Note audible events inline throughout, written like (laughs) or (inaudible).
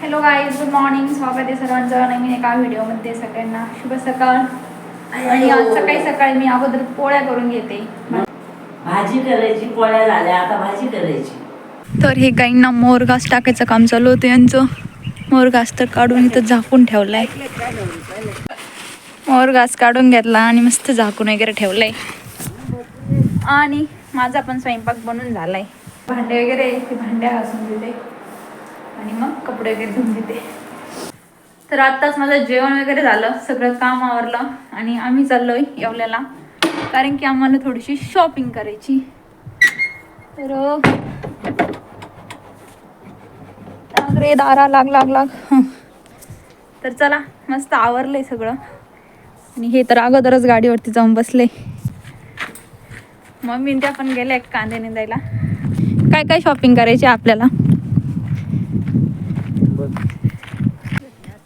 Hello guys good morning स्वागत आहे सर्वांचं नवीन एका व्हिडिओमध्ये सगळ्यांना. शुभ सकाळ. आणि आज सकाळी सकाळी मी अगोदर पोळ्या करून घेते. भाजी करायची पोळ्या झाल्या आता भाजी करायची. तर हे गाईंना मोर घास टाकायचं काम चालू होतं यांचं. मोर घास तर काढून इथं झाकून ठेवलाय. मोर घास काढून घेतला आणि मस्त झाकून वगैरे ठेवलंय. आणि माझा पण स्वयंपाक बनून झालाय. भांडे वगैरे भांड्या घासून देते. आणि मग कपडे वगैरे धुवून घेते. तर आत्ताच माझं जेवण वगैरे झालं सगळं काम आवरलं आणि आम्ही चाललोय येवल्याला. कारण की आम्हाला थोडीशी शॉपिंग करायची. तर रे दारा लाग लाग लाग. तर चला मस्त आवरलंय सगळं. आणि हे तर अगोदरच गाडीवरती जाऊन बसले. मम्मी त्या पण गेल्या कांदे निंदायला. काय काय शॉपिंग करायची आपल्याला?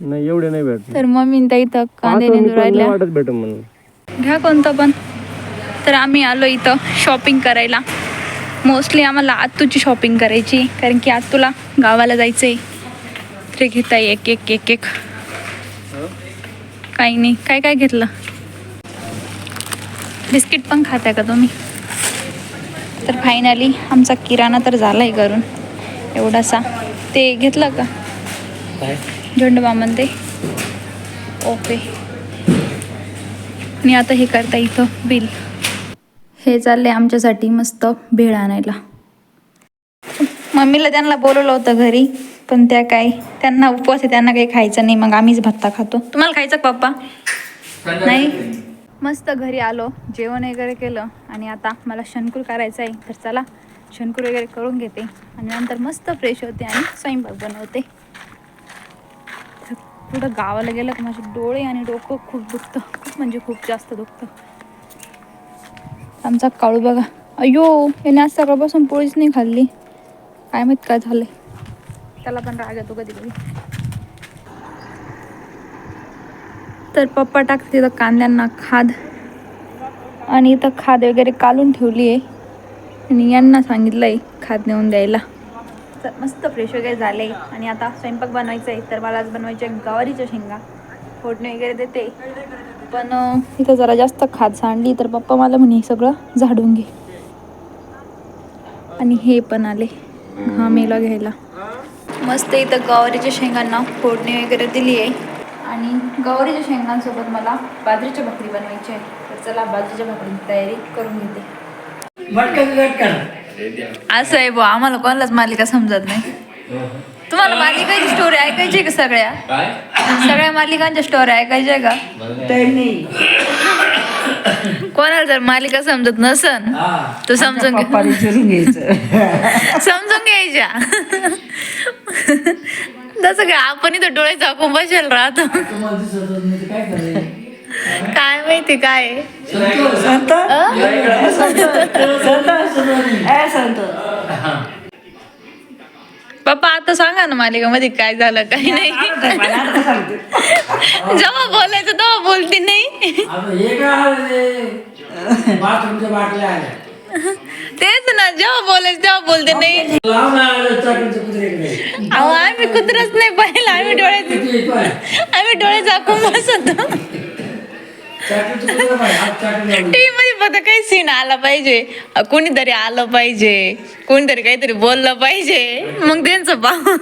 नाही एवढे नाही भेटत तर मम्मी इथं कांदे आता मी निंदू पण नाही राहिल्या वाटत भेटत म्हणून. घ्या कोणतं पण. तर आम्ही आलो इथं शॉपिंग करायला. मोस्टली आम्हाला आत्तूची शॉपिंग करायची कारण की आत्तूला गावाला जायचं आहे तरी घेता एक एक एक एक. काही नाही. काय काय घेतलं? बिस्किट पण खाताय का तुम्ही? तर फायनली आमचा किराणा तर झाला आहे करून एवढासा. ते घेतलं का? काय झेंडूबामन ते ओके. आणि आता हे करता इथं बिल. हे चालले आमच्यासाठी मस्त भेळ आणायला. मम्मीला त्यांना बोलवलं होतं घरी पण त्या काय त्यांना उपवास आहे त्यांना काही खायचं नाही मग आम्हीच भत्ता खातो. तुम्हाला खायचं का पप्पा? नाही? मस्त घरी आलो जेवण वगैरे केलं आणि आता मला शंकूर करायचं आहे तर चला शंकूर वगैरे करून घेते आणि नंतर मस्त फ्रेश होते आणि स्वयंपाक बनवते. कुठं पुढं गावाला गेलं की माझे डोळे आणि डोकं खूप दुखतं. खूप म्हणजे खूप जास्त दुखतं. आमचा काळू बघा. अयो याने आज सकाळपासून पोळीच नाही खाल्ली. काय माहीत काय झालंय. त्याला पण राग येतो कधी कधी. तर पप्पा टाकते तिथं कांद्यांना खाद. आणि इथं खाद वगैरे कालून ठेवली आहे आणि यांना सांगितलं आहे खाद नेऊन द्यायला. तर मस्त फ्रेश वगैरे झाले. आणि आता स्वयंपाक बनवायचा आहे तर मला आज बनवायच्या गवारीच्या शेंगा. फोडणी वगैरे देते. पण इथं जरा जास्त खात सांडली. तर पप्पा मला म्हणे हे सगळं झाडून घे. आणि हे पण आले. घामेला घ्यायला. मस्त इथं गवारीच्या शेंगांना फोडणी वगैरे दिली आहे. आणि गवारीच्या शेंगांसोबत मला बाजरीच्या भाकरी बनवायची आहे. तर चला बाजरीच्या भाकरीची तयारी करून घेते. असं आहे बुवा आम्हाला कोणालाच मालिका समजत नाही. तुम्हाला मालिकाची स्टोरी ऐकायची आहे का सगळ्या? सगळ्या मालिकांच्या स्टोरी ऐकायच्या आहे का? कोणाला जर मालिका समजत नसन तर समजून घे घ्यायचं. (laughs) समजून घ्यायच्या. जसं काय आपण इथं डोळे झाकून बसेल राहतो. काय माहिती काय? संत संत पप्पा आता सांगा ना मालिकामध्ये काय झालं काही नाही. जेव्हा बोलायचं तेव्हा बोलते नाही. तेच ना जेव्हा बोलायचं तेव्हा बोलते नाही. अहो आम्ही कुत्रच नाही पाहिलं आम्ही डोळे आम्ही डोळे झाकून बसतो. टीव्ही मध्ये फक्त काही सीन आला पाहिजे. कोणीतरी आलं पाहिजे. कोणीतरी काहीतरी बोललं पाहिजे. मग त्यांचं पाहू.